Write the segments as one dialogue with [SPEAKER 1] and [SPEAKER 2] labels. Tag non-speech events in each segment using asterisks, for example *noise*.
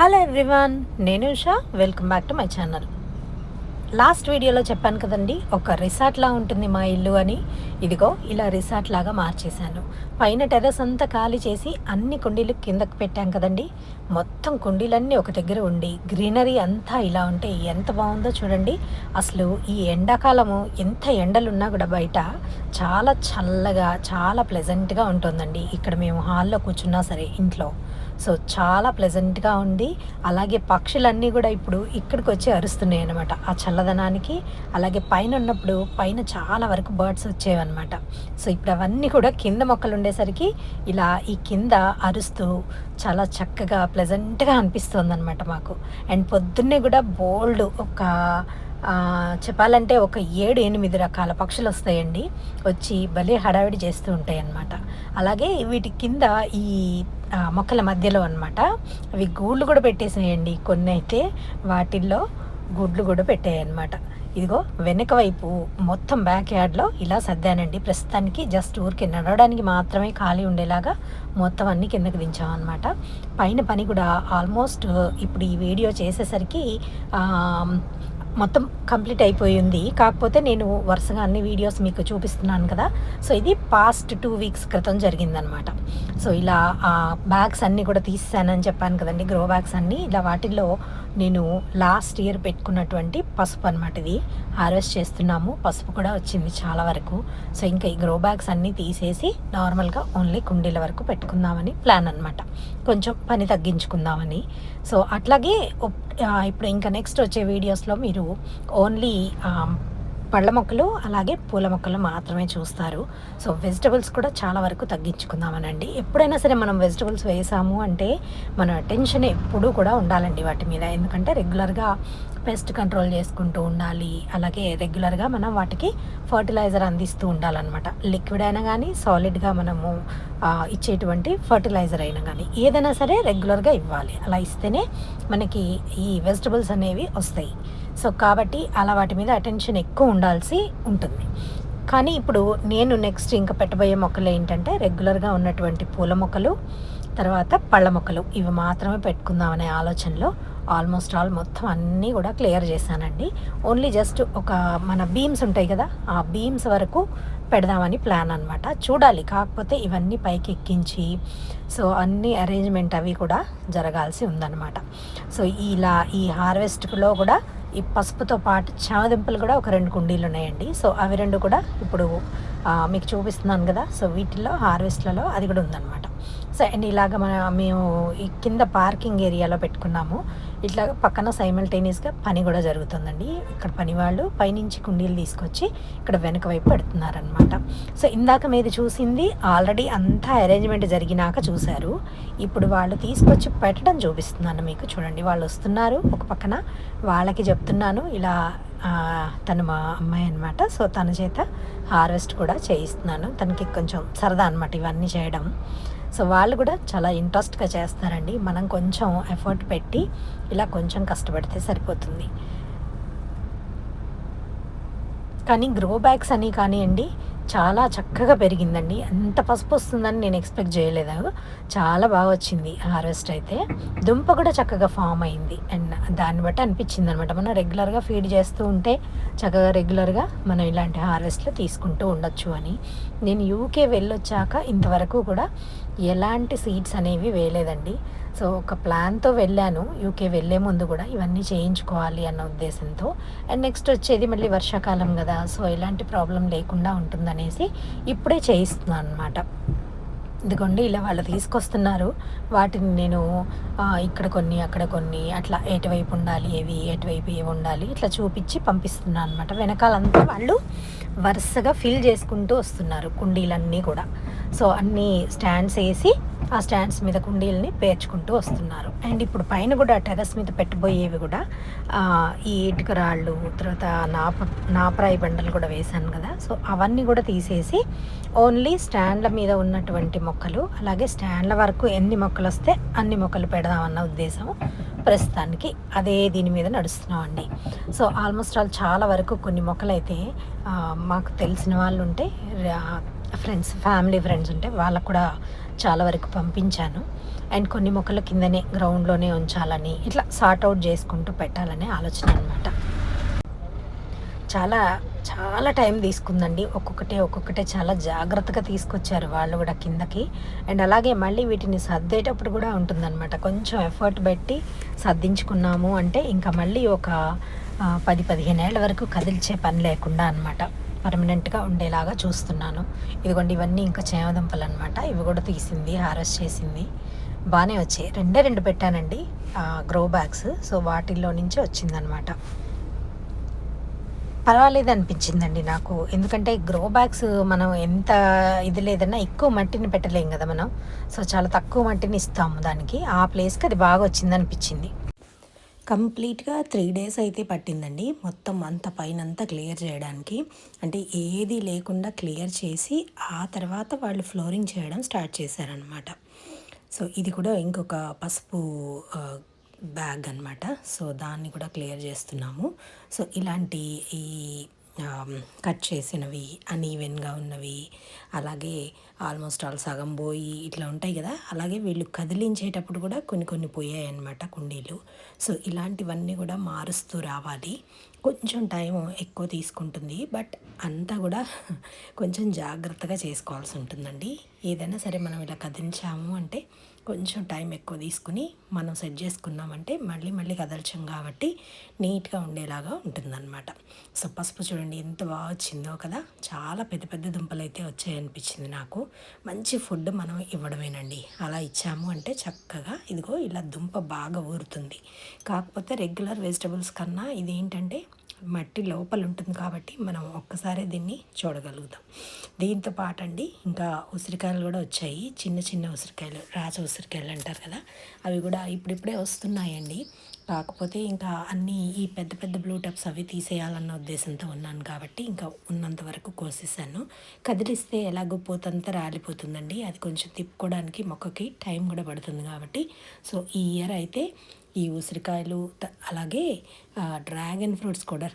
[SPEAKER 1] Hello everyone నేను Usha. Welcome back to my channel last వీడియోలో చెప్పాను కదండి ఒక రిసార్ట్లా ఉంటుంది మా ఇల్లు అని. ఇదిగో ఇలా రిసార్ట్ లాగా మార్చేశాను. పైన టెర్రస్ అంతా ఖాళీ చేసి అన్ని కుండీలు కిందకు పెట్టాం కదండి. మొత్తం కుండీలన్నీ ఒక దగ్గర ఉండి గ్రీనరీ అంతా ఇలా ఉంటే ఎంత బాగుందో చూడండి. అసలు ఈ ఎండాకాలము ఎంత ఎండలున్నా కూడా బయట చాలా చల్లగా చాలా ప్లెజెంట్గా ఉంటుందండి. ఇక్కడ మేము హాల్లో కూర్చున్నా సరే ఇంట్లో. సో చాలా ప్లెజెంట్గా ఉంది. అలాగే పక్షులన్నీ కూడా ఇప్పుడు ఇక్కడికి వచ్చి అరుస్తున్నాయి అనమాట ఆ చల్లదనానికి అలాగే పైన ఉన్నప్పుడు పైన చాలా వరకు బర్డ్స్ వచ్చేవన్నమాట. సో ఇప్పుడు అవన్నీ కూడా కింద మొక్కలు ఉండేసరికి ఇలా ఈ కింద అరుస్తూ చాలా చక్కగా ప్లెజెంట్గా అనిపిస్తుంది అనమాట మాకు. అండ్ పొద్దున్నే కూడా బోల్డ్ ఒక చెప్పాలంటే ఒక ఏడు ఎనిమిది రకాల పక్షులు వస్తాయండి. వచ్చి భలే హడావిడి చేస్తూ ఉంటాయి అన్నమాట. అలాగే వీటి కింద ఈ మొక్కల మధ్యలో అనమాట అవి గూళ్ళు కూడా పెట్టేసినాయండి. కొన్ని అయితే వాటిల్లో గుడ్లు కూడా పెట్టాయన్నమాట ఇదిగో వెనక వైపు మొత్తం బ్యాక్ యార్డ్లో ఇలా సర్దానండి. ప్రస్తుతానికి జస్ట్ ఊరికి నడవడానికి మాత్రమే ఖాళీ ఉండేలాగా మొత్తం అన్ని కిందకి దించామన్నమాట పైన పని కూడా ఆల్మోస్ట్ ఇప్పుడు ఈ వీడియో చేసేసరికి మొత్తం కంప్లీట్ అయిపోయింది కాకపోతే నేను వరుసగా అన్ని వీడియోస్ మీకు చూపిస్తున్నాను కదా. సో ఇది పాస్ట్ టూ వీక్స్ క్రితం జరిగిందనమాట సో ఇలా బ్యాగ్స్ అన్నీ కూడా తీసానని చెప్పాను కదండి. గ్రో బ్యాగ్స్ అన్నీ. ఇలా వాటిల్లో నేను లాస్ట్ ఇయర్ పెట్టుకున్నటువంటి పసుపు అనమాట ఇది. హార్వెస్ట్ చేస్తున్నాము. పసుపు కూడా వచ్చింది చాలా వరకు. సో ఇంకా ఈ గ్రో బ్యాగ్స్ అన్నీ తీసేసి నార్మల్గా ఓన్లీ కుండీల వరకు పెట్టుకుందామని ప్లాన్ అనమాట కొంచెం పని తగ్గించుకుందామని. సో అట్లాగే ఇప్పుడు ఇంకా నెక్స్ట్ వచ్చే వీడియోస్లో మీరు ఓన్లీ పళ్ళ మొక్కలు అలాగే పూల మొక్కలు మాత్రమే చూస్తారు. సో వెజిటబుల్స్ కూడా చాలా వరకు తగ్గించుకుందామనండి. ఎప్పుడైనా సరే మనం వెజిటబుల్స్ వేసాము అంటే మన అటెన్షన్ ఎప్పుడూ కూడా ఉండాలండి వాటి మీద. ఎందుకంటే రెగ్యులర్గా పెస్ట్ కంట్రోల్ చేసుకుంటూ ఉండాలి. అలాగే రెగ్యులర్గా మనం వాటికి ఫర్టిలైజర్ అందిస్తూ ఉండాలన్నమాట. లిక్విడ్ అయినా కానీ సాలిడ్గా మనము ఇచ్చేటువంటి ఫర్టిలైజర్ అయినా కానీ ఏదైనా సరే రెగ్యులర్గా ఇవ్వాలి. అలా ఇస్తేనే మనకి ఈ వెజిటబుల్స్ అనేవి వస్తాయి. సో కాబట్టి అలా వాటి మీద అటెన్షన్ ఎక్కువ ఉండాల్సి ఉంటుంది. కానీ ఇప్పుడు నేను నెక్స్ట్ ఇంకా పెట్టబోయే మొక్కలు ఏంటంటే రెగ్యులర్గా ఉన్నటువంటి పూల మొక్కలు తర్వాత పళ్ళ మొక్కలు. ఇవి మాత్రమే పెట్టుకుందామనే ఆలోచనలో ఆల్మోస్ట్ ఆల్ మొత్తం అన్నీ కూడా క్లియర్ చేశానండి. ఓన్లీ జస్ట్ ఒక మన బీమ్స్ ఉంటాయి కదా ఆ బీమ్స్ వరకు పెడదామని ప్లాన్ అనమాట చూడాలి కాకపోతే ఇవన్నీ పైకి ఎక్కించి సో అన్ని అరేంజ్మెంట్ అవి కూడా జరగాల్సి ఉందన్నమాట. సో ఇలా ఈ హార్వెస్ట్లో కూడా ఈ పసుపుతో పాటు చామదుంపలు కూడా ఒక రెండు కుండీలు ఉన్నాయండి. సో అవి రెండు కూడా ఇప్పుడు మీకు చూపిస్తున్నాను కదా. సో వీటిల్లో హార్వెస్ట్లలో అది కూడా ఉందన్నమాట. సో అండ్ ఇలాగ మన మేము ఈ కింద పార్కింగ్ ఏరియాలో పెట్టుకున్నాము. ఇట్లా పక్కన సైమల్టేనియస్గా పని కూడా జరుగుతుందండి. ఇక్కడ పని వాళ్ళు పైనుంచి కుండీలు తీసుకొచ్చి ఇక్కడ వెనక వైపు పెడుతున్నారనమాట సో ఇందాక మీరు చూసింది ఆల్రెడీ అంతా అరేంజ్మెంట్ జరిగినాక చూశారు. ఇప్పుడు వాళ్ళు తీసుకొచ్చి పెట్టడం చూపిస్తున్నాను మీకు. చూడండి వాళ్ళు వస్తున్నారు ఒక పక్కన. వాళ్ళకి చెప్తున్నాను ఇలా తను మా అమ్మాయి అనమాట సో తన చేత హార్వెస్ట్ కూడా చేయిస్తున్నాను. తనకి కొంచెం సరదా అనమాట ఇవన్నీ చేయడం. సో వాళ్ళు కూడా చాలా ఇంట్రెస్ట్గా చేస్తారండి. మనం కొంచెం ఎఫర్ట్ పెట్టి ఇలా కొంచెం కష్టపడితే సరిపోతుంది. కానీ గ్రో బ్యాగ్స్ అని కానివ్వండి చాలా చక్కగా పెరిగిందండి. ఎంత పసుపు వస్తుందని నేను ఎక్స్పెక్ట్ చేయలేదు. చాలా బాగా వచ్చింది హార్వెస్ట్ అయితే. దుంప కూడా చక్కగా ఫామ్ అయింది. అండ్ దాన్ని బట్టి అనిపించింది అనమాట మనం రెగ్యులర్గా ఫీడ్ చేస్తూ ఉంటే చక్కగా రెగ్యులర్గా మనం ఇలాంటి హార్వెస్ట్లు తీసుకుంటూ ఉండొచ్చు అని. నేను యూకే వెళ్ళొచ్చాక ఇంతవరకు కూడా ఎలాంటి సీడ్స్ అనేవి వేయలేదండి. సో ఒక ప్లాన్తో వెళ్ళాను. యూకే వెళ్ళే ముందు కూడా ఇవన్నీ చేయించుకోవాలి అన్న ఉద్దేశంతో. అండ్ నెక్స్ట్ వచ్చేది మళ్ళీ వర్షాకాలం కదా సో ఎలాంటి ప్రాబ్లం లేకుండా ఉంటుందనేసి ఇప్పుడే చేయిస్తున్నాను అనమాట ఇదిగోండి ఇలా వాళ్ళు తీసుకొస్తున్నారు. వాటిని నేను ఇక్కడ కొన్ని అక్కడ కొన్ని అట్లా ఎటువైపు ఉండాలి ఏవి ఎటువైపు ఏవి ఉండాలి ఇట్లా చూపించి పంపిస్తున్నాను అనమాట వెనకాలంతా వాళ్ళు వరుసగా ఫిల్ చేసుకుంటూ వస్తున్నారు కుండీలన్నీ కూడా. సో అన్ని స్టాండ్స్ వేసి ఆ స్టాండ్స్ మీద కుండీలని పేర్చుకుంటూ వస్తున్నారు. అండ్ ఇప్పుడు పైన కూడా టెర్రస్ మీద పెట్టబోయేవి కూడా ఈ ఇటుక రాళ్ళు తర్వాత నాప నాపరాయి బండలు కూడా వేశాను కదా. సో అవన్నీ కూడా తీసేసి ఓన్లీ స్టాండ్ల మీద ఉన్నటువంటి మొక్కలు అలాగే స్టాండ్ల వరకు ఎన్ని మొక్కలు వస్తే అన్ని మొక్కలు పెడదామన్న ఉద్దేశం ప్రస్తుతానికి అదే దీని మీద నడుస్తున్నామండి. సో ఆల్మోస్ట్ ఆల్ చాలా వరకు కొన్ని మొక్కలు అయితే మాకు తెలిసిన వాళ్ళు ఉంటే ఫ్రెండ్స్ ఫ్యామిలీ ఫ్రెండ్స్ ఉంటే వాళ్ళకు కూడా చాలా వరకు పంపించాను. అండ్ కొన్ని మొక్కల కిందనే గ్రౌండ్లోనే ఉంచాలని ఇట్లా సార్ట్ అవుట్ చేసుకుంటూ పెట్టాలనే ఆలోచన అనమాట చాలా చాలా టైం తీసుకుందండి. ఒక్కొక్కటే ఒక్కొక్కటే చాలా జాగ్రత్తగా తీసుకొచ్చారు వాళ్ళు కూడా కిందకి. అండ్ అలాగే మళ్ళీ వీటిని సర్దేటప్పుడు కూడా ఉంటుందన్నమాట. కొంచెం ఎఫర్ట్ పెట్టి సర్దించుకున్నాము అంటే ఇంకా మళ్ళీ ఒక పది పదిహేను ఏళ్ళ వరకు కదిల్చే పని లేకుండా అనమాట పర్మనెంట్గా ఉండేలాగా చూస్తున్నాను. ఇదిగోండి ఇవన్నీ ఇంకా చేమదుంపలు అనమాట ఇవి కూడా తీసింది హారెస్ట్ చేసింది. బాగానే వచ్చాయి. రెండే రెండు పెట్టానండి గ్రో బ్యాగ్స్. సో వాటిల్లో నుంచి వచ్చిందనమాట పర్వాలేదు అనిపించిందండి నాకు. ఎందుకంటే గ్రో బ్యాగ్స్ మనం ఎంత ఇది లేదన్నా ఎక్కువ మట్టిని పెట్టలేం కదా మనం. సో చాలా తక్కువ మట్టిని ఇస్తాము దానికి. ఆ ప్లేస్కి అది బాగా వచ్చింది అనిపించింది కంప్లీట్గా త్రీ డేస్ అయితే పట్టిందండి. మొత్తం అంత పైన అంతా క్లియర్ చేయడానికి. అంటే ఏది లేకుండా క్లియర్ చేసి ఆ తర్వాత వాళ్ళు ఫ్లోరింగ్ చేయడం స్టార్ట్ చేశారనమాట సో ఇది కూడా ఇంకొక పసుపు బ్యాగ్ అనమాట సో దాన్ని కూడా క్లియర్ చేస్తున్నాము. సో ఇలాంటి ఈ కట్ చేసినవి అన్ఈవెన్గా ఉన్నవి అలాగే ఆల్మోస్ట్ ఆల్ సగం పోయి ఇట్లా ఉంటాయి కదా అలాగే వీళ్ళు కదిలించేటప్పుడు కూడా కొన్ని కొన్ని పోయాయి అన్నమాట కుండీలు. సో ఇలాంటివన్నీ కూడా మారుస్తూ రావాలి. కొంచెం టైం ఎక్కువ తీసుకుంటుంది. బట్ అంతా కూడా *laughs* కొంచెం జాగ్రత్తగా చేసుకోవాల్సి ఉంటుందండి. ఏదైనా సరే మనం ఇలా కదిలించాము అంటే కొంచెం టైం ఎక్కువ తీసుకుని మనం సెట్ చేసుకున్నామంటే మళ్ళీ మళ్ళీ కదల్చాం కాబట్టి నీట్గా ఉండేలాగా ఉంటుందన్నమాట. సో పసుపు చూడండి ఎంత బాగా వచ్చిందో కదా. చాలా పెద్ద పెద్ద దుంపలు అయితే వచ్చాయనిపించింది నాకు. మంచి ఫుడ్ మనం ఇవ్వడమేనండి. అలా ఇచ్చాము అంటే చక్కగా ఇదిగో ఇలా దుంప బాగా ఊరుతుంది. కాకపోతే రెగ్యులర్ వెజిటబుల్స్ కన్నా ఇది ఏంటంటే మట్టి లోపల ఉంటుంది కాబట్టి మనం ఒక్కసారి దీన్ని చూడగలుగుతాం. దీంతో పాటు అండి ఇంకా ఉసిరికాయలు కూడా వచ్చాయి. చిన్న చిన్న ఉసిరికాయలు రాజ ఉసిరికాయలు అంటారు కదా అవి కూడా ఇప్పుడిప్పుడే వస్తున్నాయండి. కాకపోతే ఇంకా అన్నీ ఈ పెద్ద పెద్ద బ్లూ టప్స్ అవి తీసేయాలన్న ఉద్దేశంతో ఉన్నాను కాబట్టి ఇంకా ఉన్నంత వరకు కోసేసాను కదిలిస్తే ఎలాగో పోతంతా రాలిపోతుందండి. అది కొంచెం తిప్పుకోవడానికి మొక్కకి టైం కూడా పడుతుంది కాబట్టి. సో ఈ ఇయర్ అయితే ఈ ఉసిరికాయలు అలాగే డ్రాగన్ ఫ్రూట్స్ కూడా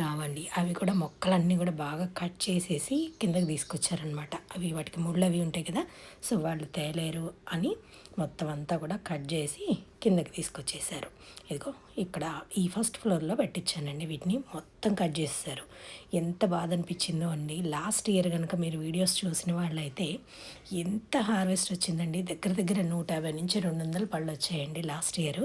[SPEAKER 1] రావండి. అవి కూడా మొక్కలన్నీ కూడా బాగా కట్ చేసేసి కిందకి తీసుకొచ్చారనమాట అవి వాటికి ముళ్ళు అవి ఉంటాయి కదా. సో వాళ్ళు తేలేరు అని మొత్తం అంతా కూడా కట్ చేసి కిందకి తీసుకొచ్చేసారు ఇదిగో ఇక్కడ ఈ ఫస్ట్ ఫ్లోర్లో పెట్టించానండి వీటిని. మొత్తం కట్ చేసేసారు ఎంత బాధ అనిపించిందో అండి. లాస్ట్ ఇయర్ కనుక మీరు వీడియోస్ చూసిన వాళ్ళైతే ఎంత హార్వెస్ట్ వచ్చిందండి. దగ్గర దగ్గర నూట యాభై నుంచి రెండు వందల పళ్ళు వచ్చాయండి లాస్ట్ ఇయర్.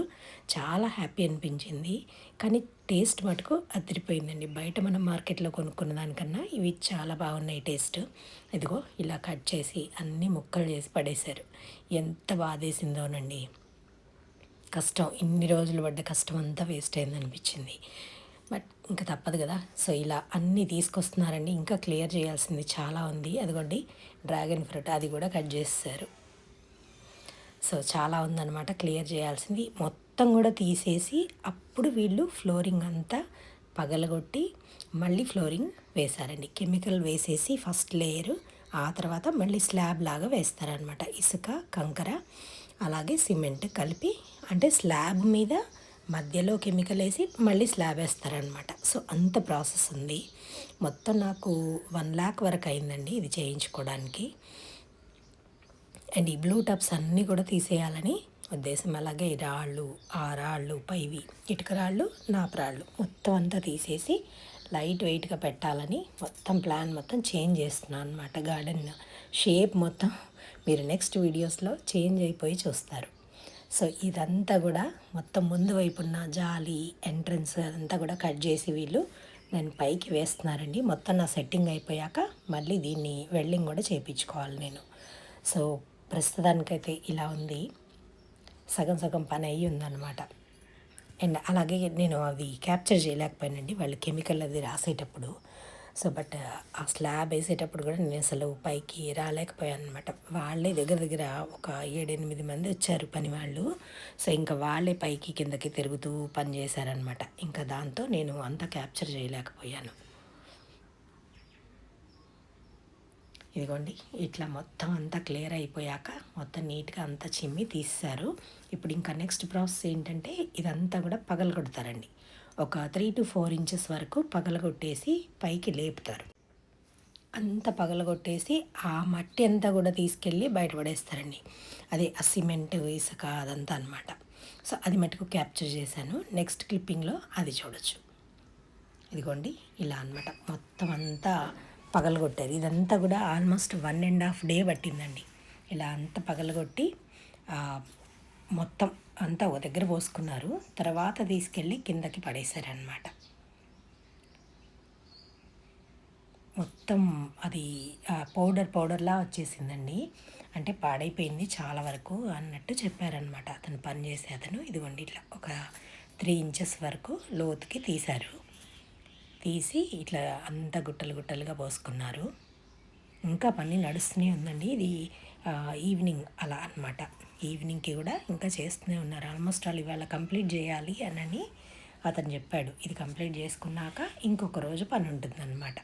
[SPEAKER 1] చాలా హ్యాపీ అనిపించింది. కానీ టేస్ట్ మటుకు అదిరిపోయిందండి. బయట మనం మార్కెట్లో కొనుక్కున్న దానికన్నా ఇవి చాలా బాగున్నాయి టేస్ట్. ఇదిగో ఇలా కట్ చేసి అన్ని ముక్కలు చేసి పడేశారు. ఎంత బాధేసిందోనండి. కష్టం ఇన్ని రోజులు పడ్డ కష్టం అంతా వేస్ట్ అయింది అనిపించింది బట్ ఇంకా తప్పదు కదా. సో ఇలా అన్నీ తీసుకొస్తున్నారండి. ఇంకా క్లియర్ చేయాల్సింది చాలా ఉంది. అదిగోండి డ్రాగన్ ఫ్రూట్ అది కూడా కట్ చేస్తారు. సో చాలా ఉందన్నమాట. క్లియర్ చేయాల్సింది. మొత్తం కూడా తీసేసి అప్పుడు వీళ్ళు ఫ్లోరింగ్ అంతా పగలగొట్టి మళ్ళీ ఫ్లోరింగ్ వేశారండి. కెమికల్ వేసేసి ఫస్ట్ లేయరు ఆ తర్వాత మళ్ళీ స్లాబ్ లాగా వేస్తారనమాట ఇసుక కంకర అలాగే సిమెంట్ కలిపి అంటే స్లాబ్ మీద మధ్యలో కెమికల్ వేసి మళ్ళీ స్లాబ్ వేస్తారనమాట సో అంత ప్రాసెస్ ఉంది. మొత్తం నాకు వన్ ల్యాక్ వరకు అయిందండి ఇది చేయించుకోవడానికి. అండ్ ఈ బ్లూ టాప్స్ అన్నీ కూడా తీసేయాలని ఉద్దేశం. అలాగే రాళ్ళు ఆ రాళ్ళు పైవి ఇటుక రాళ్ళు నాపరాళ్ళు మొత్తం అంతా తీసేసి లైట్ వెయిట్గా పెట్టాలని మొత్తం ప్లాన్ మొత్తం చేంజ్ చేస్తున్నాను అనమాట గార్డెన్. షేప్ మొత్తం మీరు నెక్స్ట్ వీడియోస్లో చేంజ్ అయిపోయి చూస్తారు. సో ఇదంతా కూడా మొత్తం ముందు వైపు ఉన్న జాలి ఎంట్రన్స్ అదంతా కూడా కట్ చేసి వీళ్ళు నేను పైకి వేస్తున్నారండి. మొత్తం నా సెట్టింగ్ అయిపోయాక మళ్ళీ దీన్ని వెల్డింగ్ కూడా చేయించుకోవాలి నేను. సో ప్రస్తుతానికైతే ఇలా ఉంది. సగం సగం పని అయ్యి ఉందన్నమాట. అండ్ అలాగే నేను అవి క్యాప్చర్ చేయలేకపోయానండి. వాళ్ళు కెమికల్ అది రాసేటప్పుడు. సో బట్ ఆ స్లాబ్ వేసేటప్పుడు కూడా నేను అసలు పైకి రాలేకపోయాను అనమాట వాళ్ళే దగ్గర దగ్గర ఒక ఏడెనిమిది మంది వచ్చారు పని వాళ్ళు. సో ఇంకా వాళ్ళే పైకి కిందకి తిరుగుతూ పని చేశారనమాట ఇంకా దాంతో నేను అంతా క్యాప్చర్ చేయలేకపోయాను. ఇదిగోండి ఇట్లా మొత్తం అంతా క్లియర్ అయిపోయాక మొత్తం నీట్గా అంతా చిమ్మి తీస్తారు. ఇప్పుడు ఇంకా నెక్స్ట్ ప్రాసెస్ ఏంటంటే ఇదంతా కూడా పగలగొడతారండి. ఒక త్రీ టు ఫోర్ ఇంచెస్ వరకు పగలగొట్టేసి పైకి లేపుతారు. అంతా పగలగొట్టేసి ఆ మట్టి అంతా కూడా తీసుకెళ్ళి బయటపడేస్తారండి అదే ఆ సిమెంట్ ఇసుక అదంతా అనమాట సో అది మటుకు క్యాప్చర్ చేశాను. నెక్స్ట్ క్లిప్పింగ్లో అది చూడొచ్చు. ఇదిగోండి ఇలా అనమాట మొత్తం అంతా పగలగొట్టారు ఇదంతా కూడా almost one and half day పట్టిందండి. ఇలా అంతా పగలగొట్టి మొత్తం అంతా ఒక దగ్గర పోసుకున్నారు. తర్వాత తీసుకెళ్ళి కిందకి పడేశారనమాట మొత్తం అది పౌడర్ పౌడర్లా వచ్చేసిందండి. అంటే పాడైపోయింది చాలా వరకు అన్నట్టు చెప్పారనమాట అతను పనిచేసే అతను ఇదిగోండి ఇట్లా ఒక త్రీ ఇంచెస్ వరకు లోతుకి తీశారు. తీసి ఇట్లా అంత గుట్టలు గుట్టలుగా పోసుకున్నారు. ఇంకా పని నడుస్తూనే ఉందండి. ఇది ఈవినింగ్ అలా అనమాట ఈవినింగ్కి కూడా ఇంకా చేస్తూనే ఉన్నారు. ఆల్మోస్ట్ వాళ్ళు ఇవాళ కంప్లీట్ చేయాలి అని అతను చెప్పాడు. ఇది కంప్లీట్ చేసుకున్నాక ఇంకొక రోజు పని ఉంటుందన్నమాట.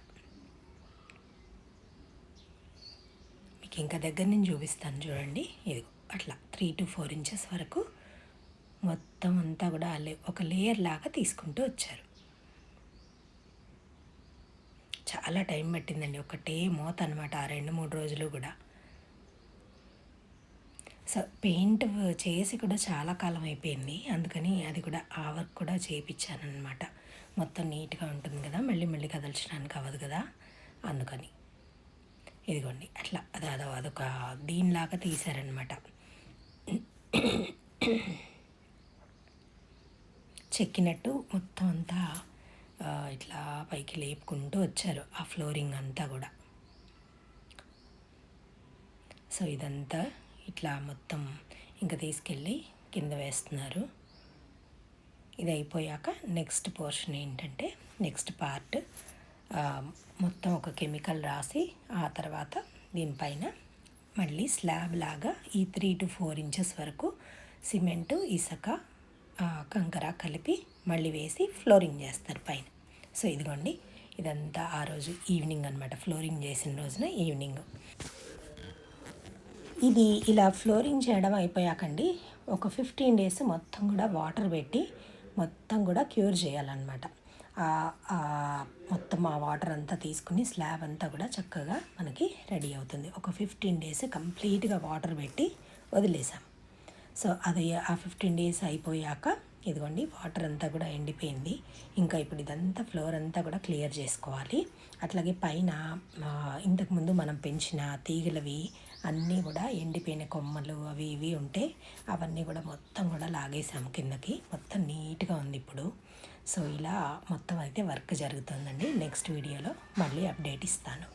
[SPEAKER 1] మీకు ఇంకా దగ్గర నుంచి చూపిస్తాను చూడండి. ఇది అట్లా త్రీ టు ఫోర్ ఇంచెస్ వరకు మొత్తం అంతా కూడా ఒక లేయర్ లాగా తీసుకుంటూ వచ్చారు. చాలా టైం పట్టిందండి. ఒకటే మోత అనమాట ఆ రెండు మూడు రోజులు కూడా. సో పెయింట్ చేసి కూడా చాలా కాలం అయిపోయింది. అందుకని అది కూడా ఆ వర్క్ కూడా చేయించాను అనమాట మొత్తం నీట్గా ఉంటుంది కదా మళ్ళీ మళ్ళీ కదల్చడానికి అవ్వదు కదా అందుకని. ఇదిగోండి అట్లా అది అదో అదొక దీనిలాగా తీశారనమాట చెక్కినట్టు మొత్తం అంతా ఇట్లా పైకి లేపుకుంటూ వచ్చారు ఆ ఫ్లోరింగ్ అంతా కూడా. సో ఇదంతా ఇట్లా మొత్తం ఇంకా తీసుకెళ్ళి కింద వేస్తున్నారు. ఇది అయిపోయాక నెక్స్ట్ పోర్షన్ ఏంటంటే నెక్స్ట్ పార్ట్. మొత్తం ఒక కెమికల్ రాసి ఆ తర్వాత దీనిపైన మళ్ళీ స్లాబ్ లాగా ఈ త్రీ టు ఫోర్ ఇంచెస్ వరకు సిమెంటు ఇసుక కంకర కలిపి మళ్ళీ వేసి ఫ్లోరింగ్ చేస్తారు పైన. సో ఇదిగోండి ఇదంతా ఆ రోజు ఈవినింగ్ అనమాట ఫ్లోరింగ్ చేసిన రోజున ఈవినింగ్. ఇది ఇలా ఫ్లోరింగ్ చేయడం అయిపోయాకండి. ఒక ఫిఫ్టీన్ డేస్ మొత్తం కూడా వాటర్ పెట్టి మొత్తం కూడా క్యూర్ చేయాలన్నమాట. మొత్తం ఆ వాటర్ అంతా తీసుకుని స్లాబ్ అంతా కూడా చక్కగా మనకి రెడీ అవుతుంది. ఒక ఫిఫ్టీన్ డేస్ కంప్లీట్గా వాటర్ పెట్టి వదిలేసాం. సో అది ఆ ఫిఫ్టీన్ డేస్ అయిపోయాక ఇదిగోండి వాటర్ అంతా కూడా ఎండిపోయింది. ఇంకా ఇప్పుడు ఇదంతా ఫ్లోర్ అంతా కూడా క్లియర్ చేసుకోవాలి. అట్లాగే పైన ఇంతకుముందు మనం పెంచిన తీగలవి అన్నీ కూడా ఎండిపోయిన కొమ్మలు అవి ఇవి ఉంటే అవన్నీ కూడా మొత్తం కూడా లాగేసాము కిందకి. మొత్తం నీట్గా ఉంది ఇప్పుడు. సో ఇలా మొత్తం అయితే వర్క్ జరుగుతుందండి. నెక్స్ట్ వీడియోలో మళ్ళీ అప్డేట్ ఇస్తాను.